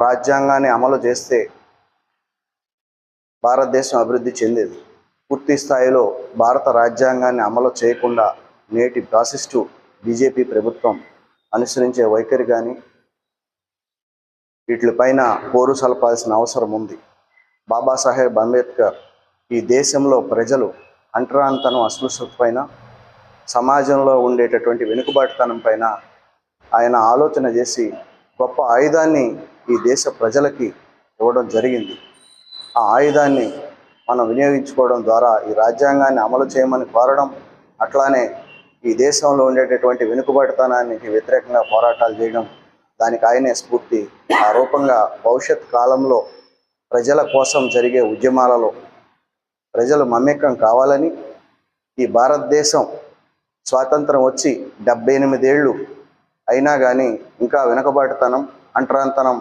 రాజ్యాంగాన్ని అమలు చేస్తే భారతదేశం అభివృద్ధి చెందేది. పూర్తి స్థాయిలో భారత రాజ్యాంగాన్ని అమలు చేయకుండా నేటి ఫాసిస్టు బీజేపీ ప్రభుత్వం అనుసరించే వైఖరి కానీ వీటిపైన పోరు సలపాల్సిన అవసరం ఉంది. బాబాసాహెబ్ అంబేద్కర్ ఈ దేశంలో ప్రజలు అంటరాంతనం అస్పృశ్యత పైన సమాజంలో ఉండేటటువంటి వెనుకబాటుతనం పైన ఆయన ఆలోచన చేసి గొప్ప ఆయుధాన్ని ఈ దేశ ప్రజలకి ఇవ్వడం జరిగింది. ఆ ఆయుధాన్ని మనం వినియోగించుకోవడం ద్వారా ఈ రాజ్యాంగాన్ని అమలు చేయమని కోరడం అట్లానే ఈ దేశంలో ఉండేటటువంటి వెనుకబడితనానికి వ్యతిరేకంగా పోరాటాలు చేయడం దానికి ఆయనే స్ఫూర్తి. ఆ రూపంగా భవిష్యత్ కాలంలో ప్రజల కోసం జరిగే ఉద్యమాలలో ప్రజలు మమేకం కావాలని ఈ భారతదేశం స్వాతంత్రం వచ్చి డెబ్బై ఎనిమిదేళ్ళు అయినా కానీ ఇంకా వెనుకబాటుతనం అంటరాంతనం